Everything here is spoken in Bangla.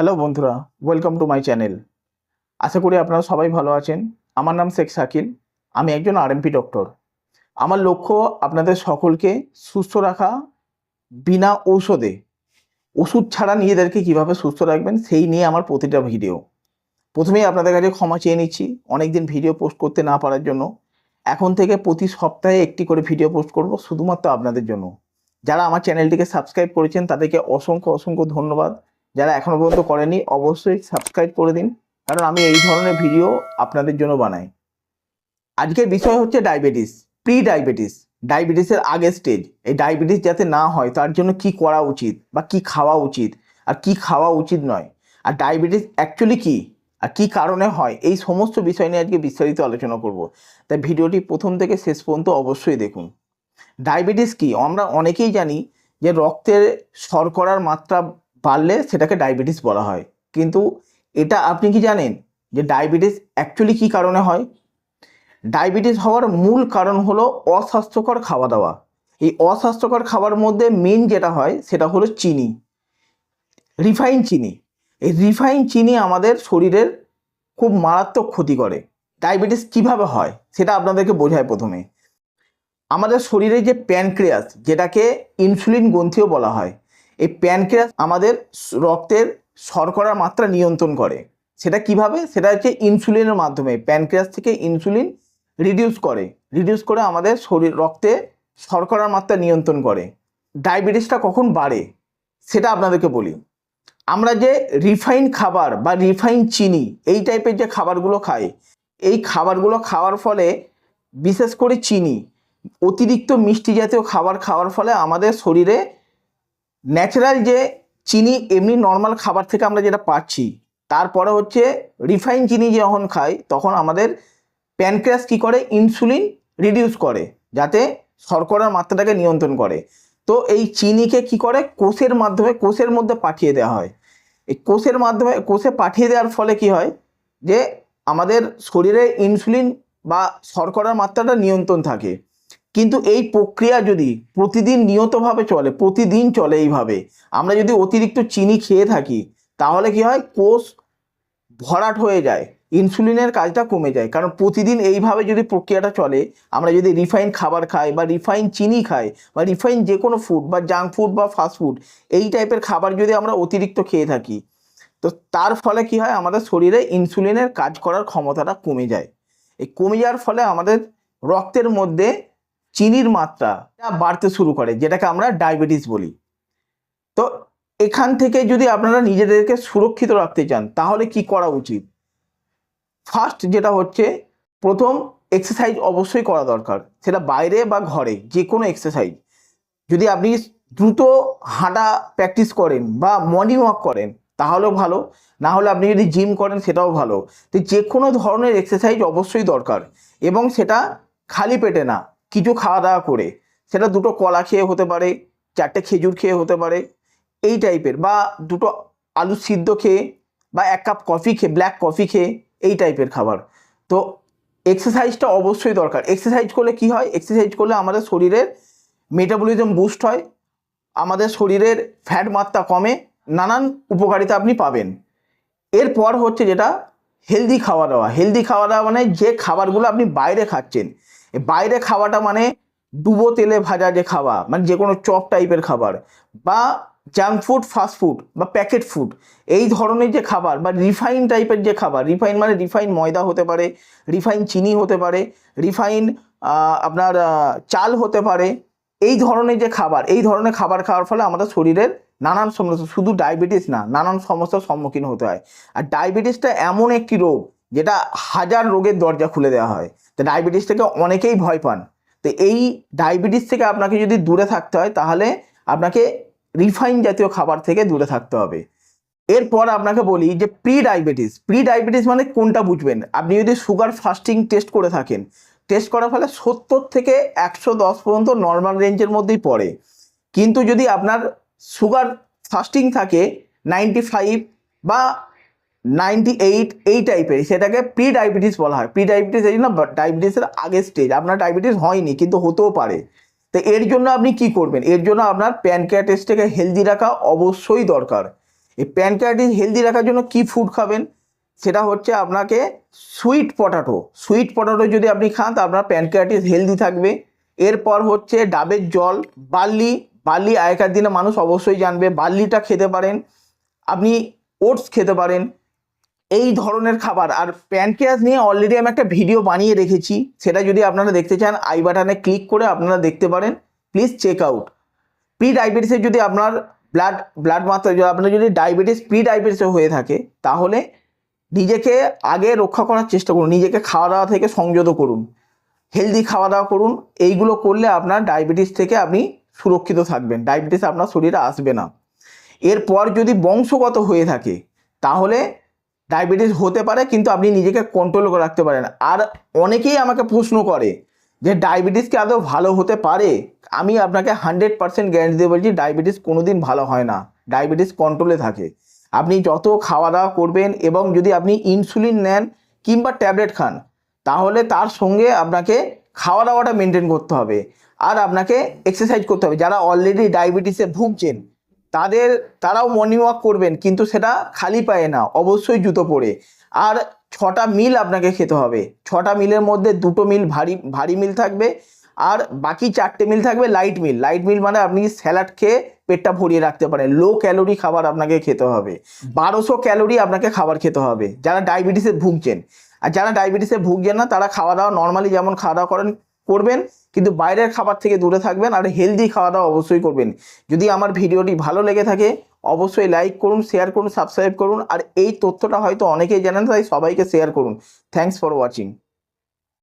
হ্যালো বন্ধুরা ওয়েলকাম টু মাই চ্যানেল আশা করি আপনারা সবাই ভালো আছেন। আমার নাম শেখ শাকিল, আমি একজন আরএমপি ডক্টর আমার লক্ষ্য আপনাদের সকলকে সুস্থ রাখা বিনা ঔষধে। ওষুধ ছাড়া নিজেদেরকে কীভাবে সুস্থ রাখবেন, সেই নিয়ে আমার প্রতিটা ভিডিও প্রথমেই আপনাদের কাছে ক্ষমা চেয়ে নিচ্ছি, অনেকদিন ভিডিও পোস্ট করতে না পারার জন্য। এখন থেকে প্রতি সপ্তাহে একটি করে ভিডিও পোস্ট করব, শুধুমাত্র আপনাদের জন্য। যারা আমার চ্যানেলটিকে সাবস্ক্রাইব করেছেন, তাদেরকে অসংখ্য অসংখ্য ধন্যবাদ। যারা এখনও পর্যন্ত করেনি, অবশ্যই সাবস্ক্রাইব করে দিন। কারণ আমি এই ধরনের ভিডিও আপনাদের জন্য বানাই। আজকের বিষয় হচ্ছে ডায়াবেটিস প্রি ডায়াবেটিস ডায়াবেটিসের আগের স্টেজ এই ডায়াবেটিস যাতে না হয়, তার জন্য কি করা উচিত বা কি খাওয়া উচিত? আর কি খাওয়া উচিত নয়? আর ডায়াবেটিস অ্যাকচুয়ালি কি? আর কি কারণে হয়? এই সমস্ত বিষয় নিয়ে আজকে বিস্তারিত আলোচনা করব। তাই ভিডিওটি প্রথম থেকে শেষ পর্যন্ত অবশ্যই দেখুন। ডায়াবেটিস কি? আমরা অনেকেই জানি যে রক্তের শর্করার মাত্রা বাড়লে সেটাকে ডায়াবেটিস বলা হয়। কিন্তু এটা আপনি কি জানেন যে ডায়াবেটিস অ্যাকচুয়ালি কী কারণে হয়? ডায়াবেটিস হওয়ার মূল কারণ হলো অস্বাস্থ্যকর খাওয়া দাওয়া। এই অস্বাস্থ্যকর খাবার মধ্যে মেন যেটা হয় সেটা হলো চিনি। রিফাইন চিনি। এই রিফাইন চিনি আমাদের শরীরের খুব মারাত্মক ক্ষতি করে। ডায়াবেটিস কীভাবে হয় সেটা আপনাদেরকে বোঝায় প্রথমে। আমাদের শরীরে যে প্যানক্রিয়াস যেটাকে ইনসুলিন গ্রন্থিও বলা হয় এই প্যানক্রিয়াস আমাদের রক্তের শর্করার মাত্রা নিয়ন্ত্রণ করে। সেটা কীভাবে? সেটা হচ্ছে ইনসুলিনের মাধ্যমে। প্যানক্রিয়াস থেকে ইনসুলিন রিডিউস করে। রিডিউস করে আমাদের শরীর, রক্তে শর্করার মাত্রা নিয়ন্ত্রণ করে। ডায়াবেটিসটা কখন বাড়ে? সেটা আপনাদেরকে বলি। আমরা যে রিফাইন খাবার বা রিফাইন চিনি, এই টাইপের যে খাবারগুলো খাই, এই খাবারগুলো খাওয়ার ফলে, বিশেষ করে চিনি, অতিরিক্ত মিষ্টি জাতীয় খাবার খাওয়ার ফলে আমাদের শরীরে ন্যাচারাল যে চিনি, এমনি নর্মাল খাবার থেকে আমরা যেটা পাচ্ছি, তারপরে হচ্ছে রিফাইন চিনি যখন খাই, তখন আমাদের প্যানক্রিয়াস কী করে? ইনসুলিন রিডিউস করে, যাতে শর্করার মাত্রাটাকে নিয়ন্ত্রণ করে। তো এই চিনিকে কি করে? কোষের মাধ্যমে, কোষের মধ্যে পাঠিয়ে দেওয়া হয়। এই কোষের মাধ্যমে, কোষে পাঠিয়ে দেওয়ার ফলে কি হয়? যে আমাদের শরীরে ইনসুলিন বা শর্করার মাত্রাটা নিয়ন্ত্রণ থাকে। কিন্তু এই প্রক্রিয়া যদি প্রতিদিন নিয়তভাবে চলে, প্রতিদিন চলে এইভাবে, আমরা যদি অতিরিক্ত চিনি খেয়ে থাকি, তাহলে কি হয়? কোষ ভরাট হয়ে যায়, ইনসুলিনের কাজটা কমে যায়। কারণ প্রতিদিন এইভাবে যদি প্রক্রিয়াটা চলে, আমরা যদি রিফাইন খাবার খাই বা রিফাইন চিনি খাই বা রিফাইন যে কোনো ফুড বা জাঙ্ক ফুড বা ফাস্ট ফুড এই টাইপের খাবার যদি আমরা অতিরিক্ত খেয়ে থাকি, তো তার ফলে কি হয়? আমাদের শরীরে ইনসুলিনের কাজ করার ক্ষমতাটা কমে যায়। এই কমে যাওয়ার ফলে আমাদের রক্তের মধ্যে চিনির মাত্রা বাড়তে শুরু করে, যেটাকে আমরা ডায়াবেটিস বলি। তো এখান থেকে যদি আপনারা নিজেদেরকে সুরক্ষিত রাখতে চান, তাহলে কি করা উচিত? ফার্স্ট যেটা হচ্ছে, প্রথম এক্সারসাইজ অবশ্যই করা দরকার। সেটা বাইরে বা ঘরে যে কোনো এক্সারসাইজ যদি আপনি দ্রুত হাঁটা প্র্যাকটিস করেন বা মর্নিং ওয়াক করেন, তাহলেও ভালো। না হলে আপনি যদি জিম করেন, সেটাও ভালো। তো যে কোনো ধরনের এক্সারসাইজ অবশ্যই দরকার। এবং সেটা খালি পেটে না। কিছু খাওয়া দাওয়া করে, সেটা দুটো কলা খেয়ে হতে পারে, চারটে খেজুর খেয়ে হতে পারে, এই টাইপের বা দুটো আলু সিদ্ধ খেয়ে বা এক কাপ কফি খেয়ে ব্ল্যাক কফি খেয়ে, এই টাইপের খাবার। তো এক্সারসাইজটা অবশ্যই দরকার। এক্সারসাইজ করলে কি হয়? এক্সারসাইজ করলে আমাদের শরীরের মেটাবলিজম বুস্ট হয়, আমাদের শরীরের ফ্যাট মাত্রা কমে, নানান উপকারিতা আপনি পাবেন। এরপর হচ্ছে যেটা হেলদি খাওয়া দাওয়া। হেলদি খাওয়া দাওয়া মানে যে খাবারগুলো আপনি বাইরে খাচ্ছেন বাইরে খাওয়াটা মানে ডুবো তেলে ভাজা যে খাওয়া মানে যে কোনো চপ টাইপের খাবার বা জাঙ্ক ফুড ফাস্ট ফুড বা প্যাকেট ফুড এই ধরনের যে খাবার বা রিফাইন টাইপের যে খাবার রিফাইন মানে রিফাইন ময়দা হতে পারে রিফাইন চিনি হতে পারে রিফাইন আপনার চাল হতে পারে, এই ধরনের যে খাবার, এই ধরনের খাবার খাওয়ার ফলে আমাদের শরীরের নানান সমস্যা, শুধু ডায়াবেটিস না, নানান সমস্যার সম্মুখীন হতে হয়। আর ডায়াবেটিসটা এমন একটি রোগ, যেটা হাজার রোগের দরজা খুলে দেওয়া হয়। তো ডায়াবেটিস থেকে অনেকেই ভয় পান। তো এই ডায়াবেটিস থেকে আপনাকে যদি দূরে থাকতে হয়, তাহলে আপনাকে রিফাইন জাতীয় খাবার থেকে দূরে থাকতে হবে। এরপর আপনাকে বলি যে প্রি ডায়াবেটিস প্রি ডায়াবেটিস মানে কোনটা বুঝবেন? আপনি যদি সুগার ফাস্টিং টেস্ট করে থাকেন টেস্ট করার ফলে সত্তর থেকে একশো দশ পর্যন্ত নর্মাল রেঞ্জের মধ্যেই পড়ে। কিন্তু যদি আপনার সুগার ফাস্টিং থাকে নাইনটি ফাইভ বা নাইনটি এইট এই টাইপের সেটাকে প্রি ডায়াবেটিস বলা হয়। প্রি ডায়াবেটিস এই জন্য ডায়াবেটিসের আগের স্টেজ আপনার ডায়াবেটিস হয়নি, কিন্তু হতেও পারে। তো এর জন্য আপনি কি করবেন? এর জন্য আপনার প্যানক্রিয়া টেস্টটাকে হেলদি রাখা অবশ্যই দরকার। এই প্যানক্রিয়াটিস হেলদি রাখার জন্য কি ফুড খাবেন? সেটা হচ্ছে আপনাকে সুইট পটাটো সুইট পটাটো যদি আপনি খান, তা আপনার প্যানক্রিয়াটিস হেলদি থাকবে। এরপর হচ্ছে ডাবের জল, বার্লি। বার্লি আগেকার দিনে মানুষ অবশ্যই জানবে, বার্লিটা খেতে পারেন। আপনি ওটস খেতে পারেন। এই ধরনের খাবার। আর প্যানক্রিয়াস নিয়ে অলরেডি আমি একটা ভিডিও বানিয়ে রেখেছি। সেটা যদি আপনারা দেখতে চান আই বাটনে ক্লিক করে আপনারা দেখতে পারেন। প্লিজ চেক আউট প্রি ডায়াবেটিসের যদি আপনার ব্লাড ব্লাড মাত্রা আপনার যদি ডায়াবেটিস প্রি ডায়াবেটিসে হয়ে থাকে, তাহলে নিজেকে আগে রক্ষা করার চেষ্টা করুন। নিজেকে খাওয়া দাওয়া থেকে সংযত করুন। হেলদি খাওয়া দাওয়া করুন। এইগুলো করলে আপনার ডায়াবেটিস থেকে আপনি সুরক্ষিত থাকবেন। ডায়াবেটিস আপনার শরীরে আসবে না। এরপর যদি বংশগত হয়ে থাকে, তাহলে ডায়াবেটিস হতে পারে, কিন্তু আপনি নিজেকে কন্ট্রোল করে রাখতে পারেন। আর অনেকেই আমাকে প্রশ্ন করে যে, ডায়াবেটিস কি আদৌ ভালো হতে পারে? আমি আপনাকে হান্ড্রেড পার্সেন্ট গ্যারান্টি দিয়ে বলছি, ডায়াবেটিস কোনো দিন ভালো হয় না। ডায়াবেটিস কন্ট্রোলে থাকে। আপনি যত খাওয়া দাওয়া করবেন এবং যদি আপনি ইনসুলিন নেন কিংবা ট্যাবলেট খান, তাহলে তার সঙ্গে আপনাকে খাওয়া দাওয়াটা মেনটেন করতে হবে। আর আপনাকে এক্সারসাইজ করতে হবে। যারা অলরেডি ডায়াবেটিসে ভুগছেন তাদের, তারাও মর্নিং ওয়াক করবেন, কিন্তু সেটা খালি পায়ে না, অবশ্যই জুতো পরে। আর ছটা মিল আপনাকে খেতে হবে। ছটা মিলের মধ্যে দুটো মিল ভারী ভারী মিল থাকবে, আর বাকি চারটে মিল থাকবে লাইট মিল লাইট মিল মানে আপনি স্যালাড খেয়ে পেটটা ভরিয়ে রাখতে পারেন। লো ক্যালোরি খাবার আপনাকে খেতে হবে। বারোশো ক্যালোরি আপনাকে খাবার খেতে হবে। যারা ডায়াবেটিসে ভুগছেন। আর যারা ডায়াবেটিসে ভুগছেন না, তারা খাওয়া দাওয়া নর্মালি যেমন খাওয়া দাওয়া করেন করবেন, কিন্তু বাইরের খাবার থেকে দূরে থাকবেন আর হেলদি খাওয়া দাওয়া অবশ্যই করবেন। যদি আমার ভিডিওটি ভালো লেগে থাকে, অবশ্যই লাইক করুন শেয়ার করুন সাবস্ক্রাইব করুন, আর এই তথ্যটা হয়তো অনেকেই জানেন, তাই সবাইকে শেয়ার করুন। Thanks for watching